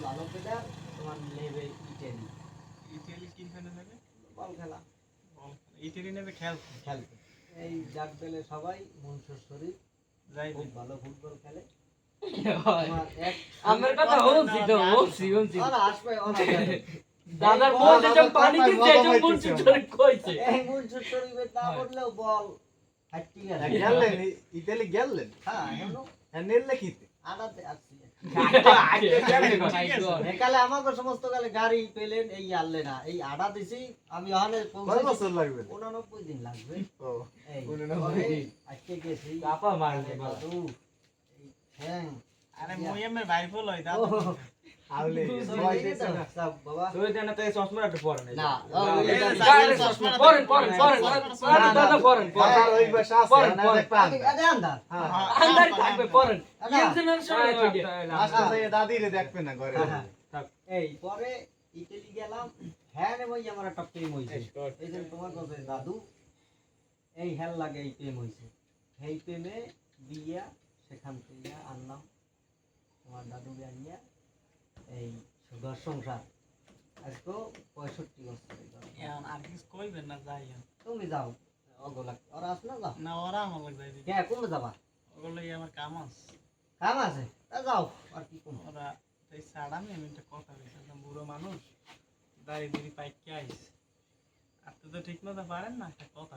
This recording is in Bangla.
ভালো প্লেয়ার তোমার নেবে ইটালি। ইটালি কিনখানে নেবে? বল খেলা ইটালি নেবে খেলতে? খেলতে। এই জাক পেলে সবাই মনসুর শরীফ যাই খুব ভালো ফুটবল খেলে। হয়। আমার কথা বলছি তো বলছি বলছি। আসবে ওরা দাদার বউ যেসব পানি দিচ্ছে এসব বলছি শরীর কইছে। এই মনসুর শরীফের না করলেও বল হাঁটতে গেলেন ইতালি গেলেন? হ্যাঁ হ্যাঁ নেলে কিতে? আড়াতে আসছি। My God. গাড়ি পেলেন এই আনলে না এই আড়া দিছি আমি লাগবে উনানব্বই দিন লাগবে মারবে আরে। এমনি মুইয়ামের বাইফল হয় ও, দাদা এই দাদা। দেখবা না ঘরে। পরে ইতালি গেলাম। হ্যাঁ আমার একটা প্রেম হইছে। যে তোমার কাছে দাদু এই হেল লাগে এই প্রেম হইছে। এই প্রেমে বিয়া সেখান থেকে আনলাম। তোমার দাদুকে আনিয়া এই সুন্দর সংসার। আজকে পঁয়ষট্টি বছর হয়ে। এখন আর কিছু কইবেন না যাই তুমি যাও অগোলা ওরা আস না যাও? না ওরা আমার লাগ যাই দিবে কে কমে যাবা? ওগুলো আমার কাম আছে। কাম আছে? তা যাও আর কি কম ওরা এই সাড়ামি আমি একটা কথা বলছি একদম বুড়ো মানুষ দাঁড়িয়ে দাঁড়িয়ে পাইকে আইস আপনি তো ঠিক মতো পারেন না একটা কথা